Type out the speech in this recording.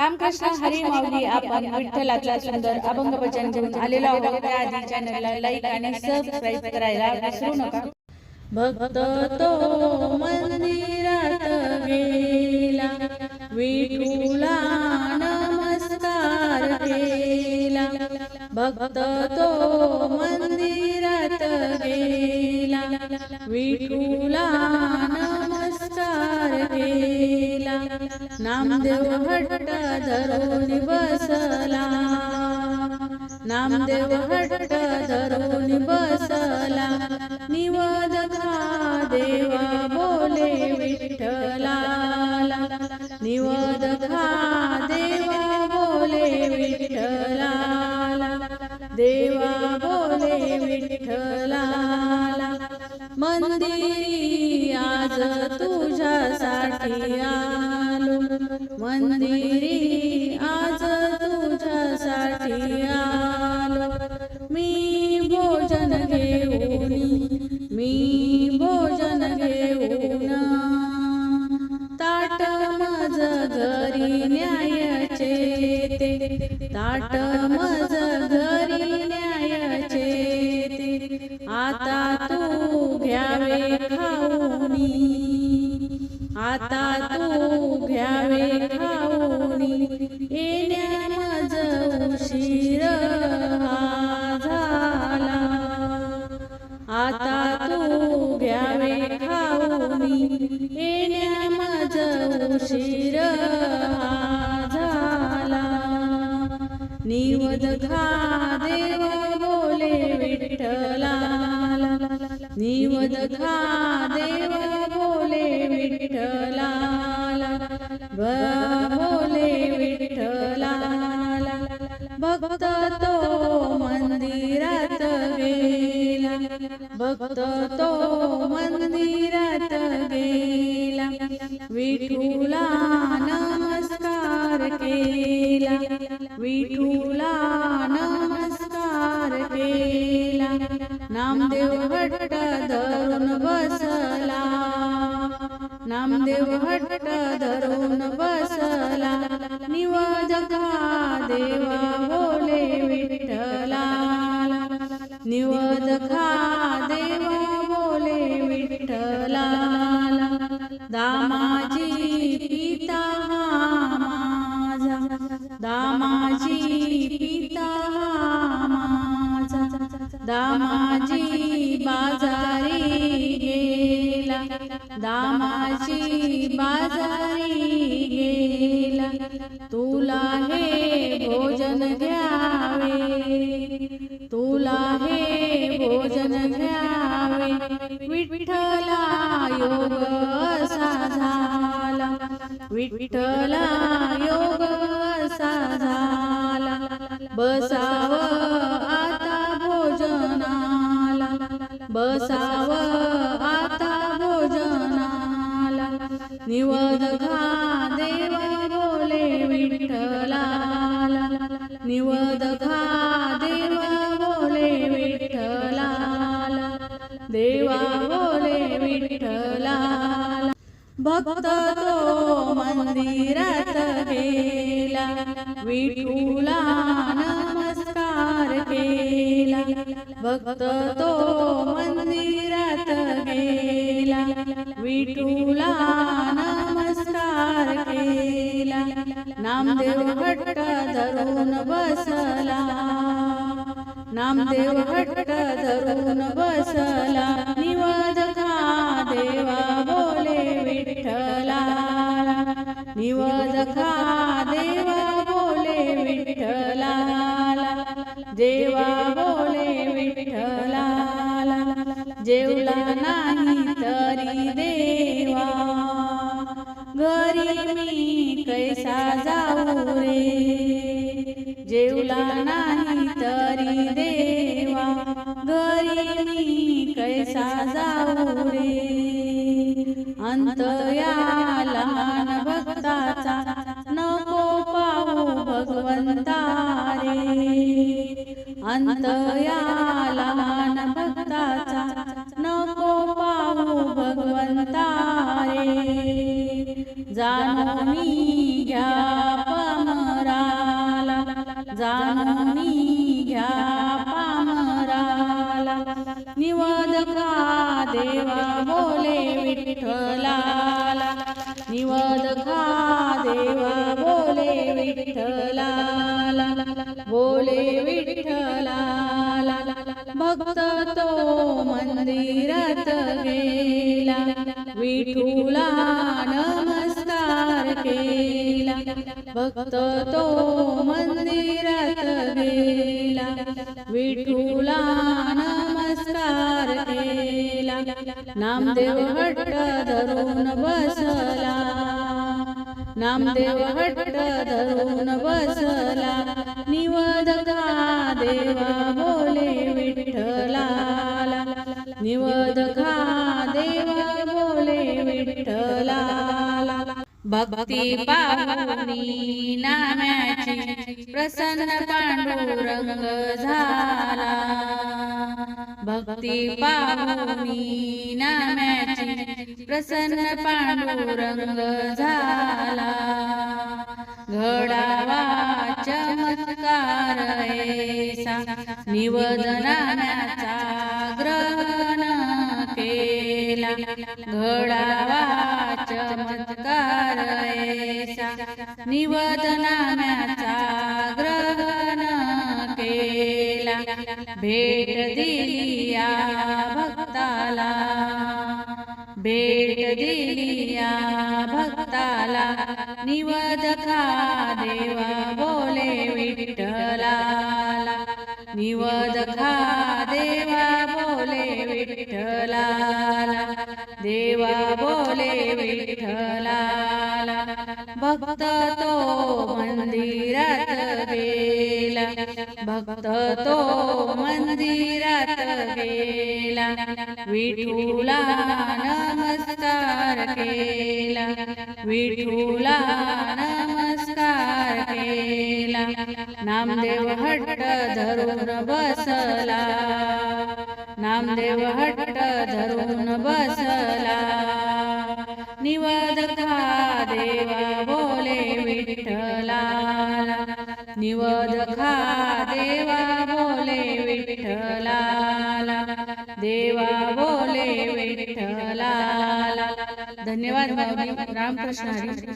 रामकृष्ण हरी माऊली आपण विठ्ठलाचा सुंदर अभंग भजन घेऊन आलेलो आहोत त्याआधी चॅनलला लाईक आणि सबस्क्राईब करायला विसरू नका. भक्त तो मंदिरात गेला विठुला नमस्कार केला. भक्त तो मंदिरात गेला विठुला नमस्कार केला. नामदेव हट्ट धरून बसला नामदेव हट्ट धरून बसला निवद देव बोले विठ्ठलाला निवद देव बोले विठ्ठलाला देवा बोले विठ्ठलाला मंदिरी आज तुझ्यासाठी मंदिरी आज तुझ्यासाठी आलो. मी भोजन घेऊन मी भोजन घेऊन ताट मज घरी न्यायचे ते. ताट मज घरी आता तू घ्यावे खाऊनी येण्या माझ उशीर झाला आता तू घ्यावे खाऊनी येण्या माझ उशीर झाला निवद खा देव बोले विठ्ठला निवद खा देव विठूला नमस्कार केला. विठूला नमस्कार केला. नामदेव भट्ट धरून बसला. नामदेव भट्ट धरून बसला. निवद जगा देवा बोले विठला निवद खा देवा बोले विठ्ठलाला दामाजी पिता माझा दामाजी पिता माझा दामाजी बाजारी गेला दामाजी बाजारी गेला तुला हे भोजन घ्यावे तुला हे भोजन घ्यावे विठ्ठल विठ्ठला योग असा झाला बसाव आता भोजनाला बसाव आता भोजनाला. निवद खा देव बोले विठ्ठलाला निवद खा देव बोले विठ्ठलाला देवा बोले विठ्ठलाला. भक्त मंदिरात गेला विठूला नमस्कार केला. भक्त तो मंदिरात गेला विठूला नमस्कार केला. नामदेव हट्ट धरून बसला. नामदेव हट्ट जेवला नाही तरी देवा. घरी मी कैसा जाऊ रे? जेवला नाही तरी देवा. घरी मी कैसा जाऊ रे? अंतया लहान भक्ताचा नको पाहू भगवंता रे. अंतया लहान भक्ताचा जाणूनी घ्या पामराला निवदका देवा बोले विठ्ठलाला. निवदका देवा बोले विठ्ठलाला. बोले विठ्ठलाला भक्त तो मंदिरात गेला विठुला नमस्कार केला भक्त तो मंदिरात गेला विठूला नमस्कार केला नामदेव हट्ट धरून बसला नामदेव हट्ट धरून बसला निवदका देवा बोल विठ्ठलाला. निवदका देवा बोले विठ्ठलाला. भक्ती पाहुनी नाम्याची प्रसन्न पांडुरंग झाला. भक्ती पाहुनी नाम्याची प्रसन्न पांडुरंग झाला. घडावा चमत्कार ऐसा निवदनाचा ग्रहण केला. घडावा चमत्कार ऐसा निवदनाचा ग्रहण केला. भेट दिलिया भक्ताला भेट दिलिया भक्ताला भक्ताला निवदका देवा निवदका देवा बोले विठ्ठला देवा बोले विठ्ठला भक्त तो मंदिरात गेला. भक्त तो मंदिरात गेला. विठुला नमस्कार केला. विठुला नामदेव हट्ट धरून बसला. नामदेव हट्ट धरून बसला. निवदका देवा बोले निवद खा देवा बोले विठ्ठला. देवा बोले विठ्ठला. धन्यवाद रामकृष्ण